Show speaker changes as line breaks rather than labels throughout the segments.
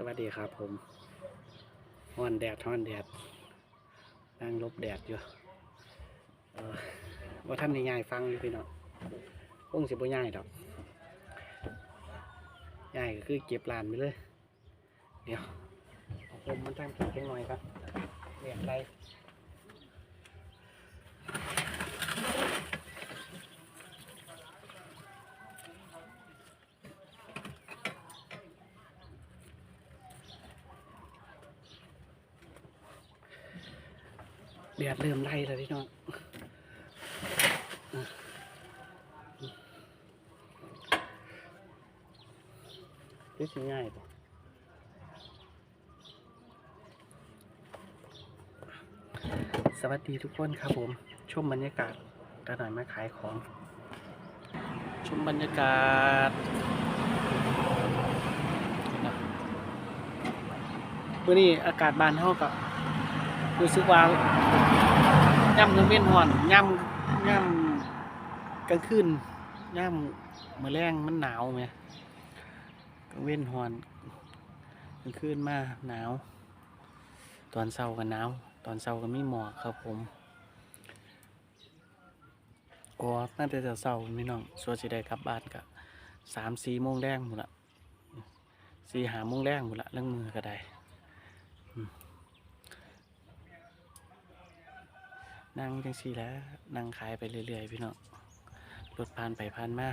สวัสดีครับผมฮ้อนแดดฮ้อนแดด นั่งลบแดดอยู่เออว่าท่านง่ายฟังอยู่พี่น้องคงสิบ่ง่ายดอกง่ายก็คือเก็บลานไปเลย เดี๋ยวผมมันตั้งผิดแค่หน่อยครับแดดไร แดดเริ่มไล่แล้วพี่น้องอะนี่สิง่ายปะสวัสดีทุกคนครับผม ชมบรรยากาศตาหน่อยมาขายของ ชมบรรยากาศมื่อนี้อากาศบานเท่ากับรู้สึกว่า ย่ำกลางเว้นหอนย่ำย่ำกลางคืนย่ำเมื่อแรงมันหนาวไหมกลางเว้นหอนกลางคืนมาหนาว ตอนเช้าก็หนาว ตอนเช้าก็มีหมอกครับผมก็น่าจะเช้าๆพี่น้องส่วนสิได้กลับบ้านก็สามสี่โมงแรงหมดละสี่หาโมงแรงหมดละเรื่องมือก็ได้ นั่งจังสี่แล้วนั่งขายไปเรื่อยๆพี่น้องรถผ่านไปผ่านมา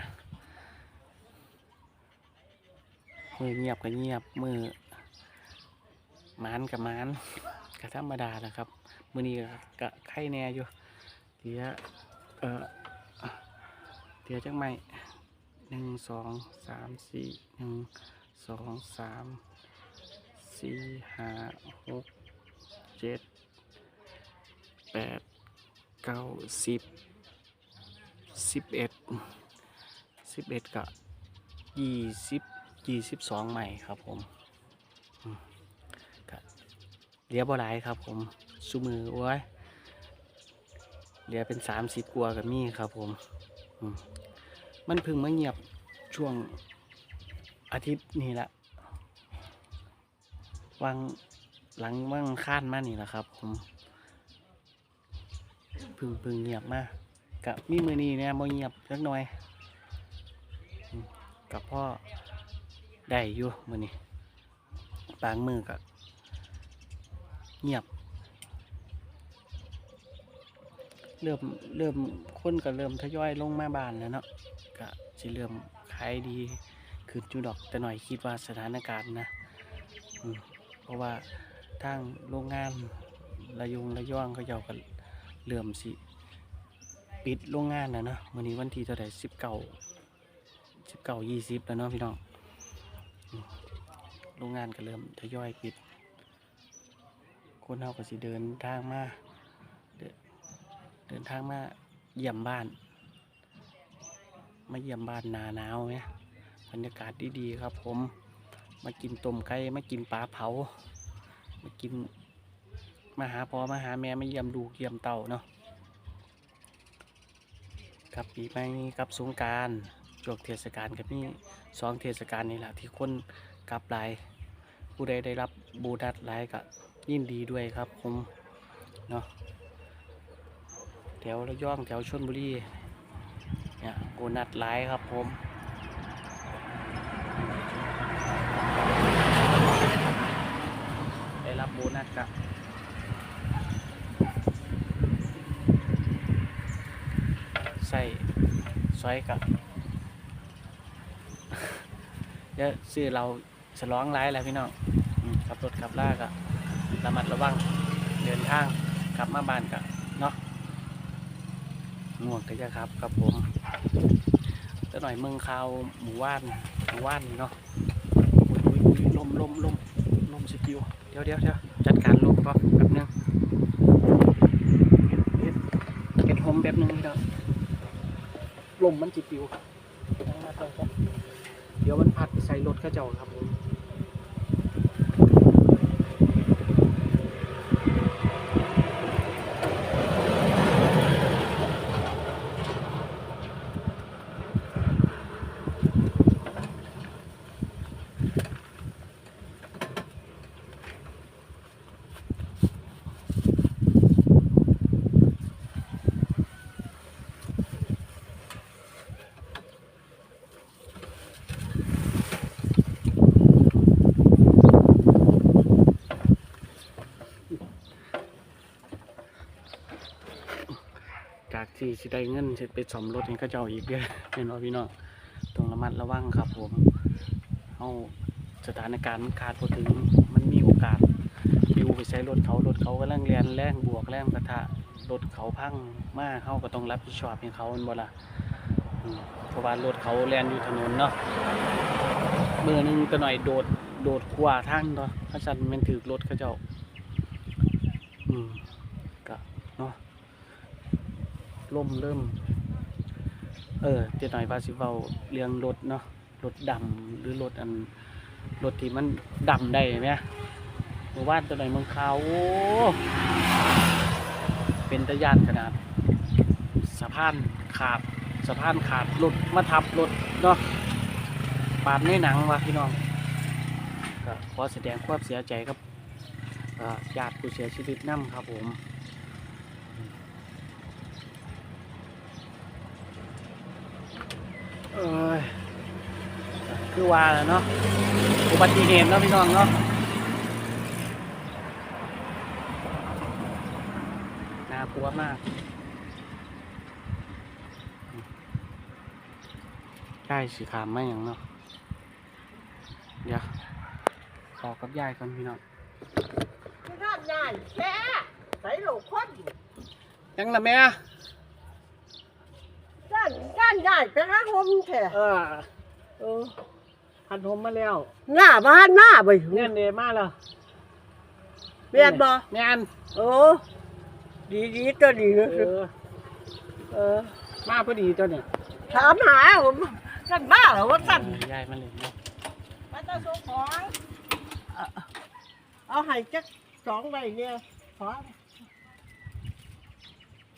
มือเงียบก็เงียบมือมานกับมานก็ธรรมดาแหละครับมือนี้ก็ไข่แน่อยู่เดี๋ยวเออเดี๋ยวจังไม่หนึ่งสองสามสี่หนึ่งสองสามสี่ห้าหกเจ็ดแปด เก้าสิบสิบเอ็ดสิบเอ็ดกับยี่สิบยี่สิบสองใหม่ครับผมอืมก็เหลียบ่หลายครับผมสุมือโอ้เหลียเป็นสามสิบกว่ากับมี่ครับผมมันพึ่งมาเงียบช่วงอาทิตย์นี้แหละวางหลังว่างค้านมานี่แหละครับ ผม พึ่งพึ่งเงียบมากกับมีมือนี้เนี่ยบ่เงียบเล็กน้อยกับพ่อได้อยู่มือนี้บางมือกับเงียบ เริ่มเริ่มคนก็เริ่มทยอยลงมาบ้านแล้วเนาะก็สิเริ่มขายดีขึ้นจุดอกแต่หน่อยคิดว่าสถานการณ์นะเพราะว่าทางโรงงานระยงระย่องเขาเจ้ากัน เริ่มสิ ปิดโรงงานแล้วเนาะวันนี้วันที่เท่าไหร่สิบเก้าสิบเก้ายี่สิบแล้วเนาะพี่น้องโรงงานก็เริ่มทยอยปิด คนเฮาก็สิเดินทางมาเดินเดินทางมาเยี่ยมบ้าน มาเยี่ยมบ้านนาหนาวไหมบรรยากาศดีๆครับผม มากินต้มไก่มากินปลาเผา มากิน มาหาพอมาหาแม่มาเยี่ยมลูเยี่ยมเต่าเนาะกับปีใหม่กับสงการจวกเทศกาลกับนี่สองเทศกาลนี่แหละที่คนกลับหลาย ผู้ใดได้รับบูนัสหลายก็ยินดีด้วยครับผมเนาะแถวระยองแถวชนบุรีเนี่ยโบนัสหลายครับผมได้รับโบนัสกับ ส่ซอยกับเดี๋ยวซื้อเราฉลองร้ายแล้วพี่น้องขับรถขับลากะระมัดระวังเดินทางกลับมาบ้านกะเนาะง่วงก็จะครับครับผมจะหน่อยเมืองข่าวหมู่ว่านหมู่ว่านเนาะลมลมลมลมสกิลเดี๋ยวเดี๋ยวเดี๋ยวจัดการลมก่อนแป๊บนึงเฮ็ดเฮ็ดโฮมแป๊บนึงพี่น้อง ลมมันจิปิวตั้งมาตั้งครับเดี๋ยวมันพัดใส่รถเข้าเจ้าครับผม สิได้เงินเสิไปซ่อมรถให้เขาเจ้าอีกเด้อเป็นว่าพี่น้องต้องระมัดระวังครับผมเฮาสถานการณ์มันขาดพอถึงมันมีโอกาสอยู่ไปใช้รถเขารถเขากำลังแล่นแรงบวกแรงกระทะรถเขาพังมากเฮาก็ต้องรับผิดชอบให้เขาแม่นบ่ละเพราะว่ารถเขาแล่นอยู่ถนนเนาะมือนึงก็หน่อยโดดโดดกว่าทางเนาะถ้าซั่นแม่นถือรถเขาเจ้าอืมก็เนาะ ลมเริ่ม เออเจะหน่อยว่าสิเว้าเรื่องรถเนาะรถดำหรือรถอันรถที่มันดำได้ไหมเมื่อวานตัวหน่อยเมืองขาวเป็นตะยานขนาดสะพานขาดสะพานขาดรถมาทับรถเนาะปาดในหนังว่ะพี่น้องก็ขอแสดงความเสียใจกับเอ่อญาติผู้เสียชีวิตนํครับผม เอยคือว่าแหล้วเนาะอุบัติเหตุเนาะพี่น้องเนาะน่ากลัวมากใช่สีขามไม่อย่างเนาะเดี๋ยวขอกับยายก่อนพี่น้อง
ไม่ทำง่ายแค่ใส่โหลคน
ยังละแม่
ด้านด้านง่ายไปหาผมแท้
เออเออหันผมมาแล้ว
หน้าบ้านหน้าไป
เงินเดมาแล้ว
เรียนบ่
แม่น
โอ้ดีดีตัวดี
เออ
เออ
มาพอดีตัวเนี่ย
ถามหาผมกันบ้าเหรอว่ากัน
ยายมาเลยเนาะ
มาตะส่งของเอาให้จักสองใบเนี่ยขอ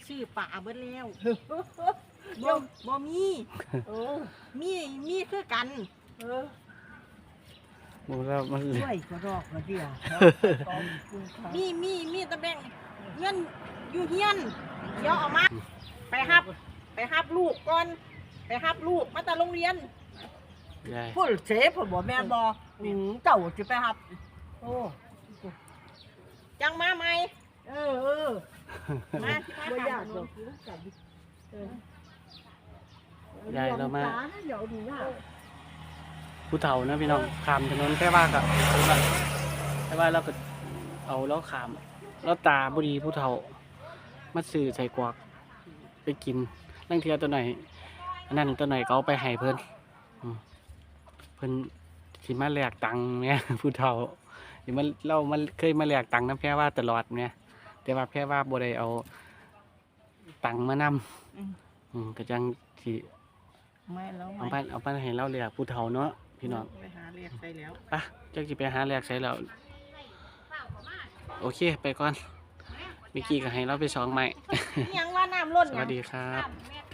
ชื่อป่าเบิดแล้ว บ่
ยว
บ่มี
เออ
มีมีคือกัน
เออ
มูแล้วมันเลย
ช่วยกระดอกกระเดียวขอบคุณครับ
มีมีมีตะแบงเงินอยู่เฮียนเดี๋ยวเอามา ไปฮับ ไปฮับลูกก่อน ไปฮับลูกมาแต่โรงเรียน
ยาย
พูดเสพผมบอกแม่นบออืมเจ้าจะไปหับ โอ้
จังมาไหม
เออเออ
มาที่พา
บ่
ขายา
ก
ข
หร
น
อก
ม
เออ ยา
ยเรามา
เดี๋ยวดูหน้า
ผู้เฒ่านะพี่น้องขามถนนแค่ว่ากับแค่ว่าเราก็เอาแล้วขามแล้วตาบุรีผู้เฒ่า มาซื้อใส่กวากไปกินนั่งเทียตัวไหนอยอันนั้นตัวไหนอยก็เอาไปให้เพิ่นอืมเพิ่นสิมาแลกตังค์เนี่ยผู้เฒ่าสิมาเรามันเคยมาแลกตังค์น้ำแพ้ว่าตลอดเนี่ยแต่ว่าแพ้ว่าบ่ได้เอาตังค์มานำ
อืม
อืมก็จังสิ
ไม่แล้ว
เอาไปเอาไปให้เราเรียกผู้เฒ่าเนาะพี่น้อง
ไปหาเรียกไปแล้ว
ไปะจักสิไปหาแลกใส่แล้วโอเคไปก่อนเมื่อกี้ก็ให้เราไปสองไม้
ยังว่าน้ำล้น
สวัสดีครับ
น้ำแม่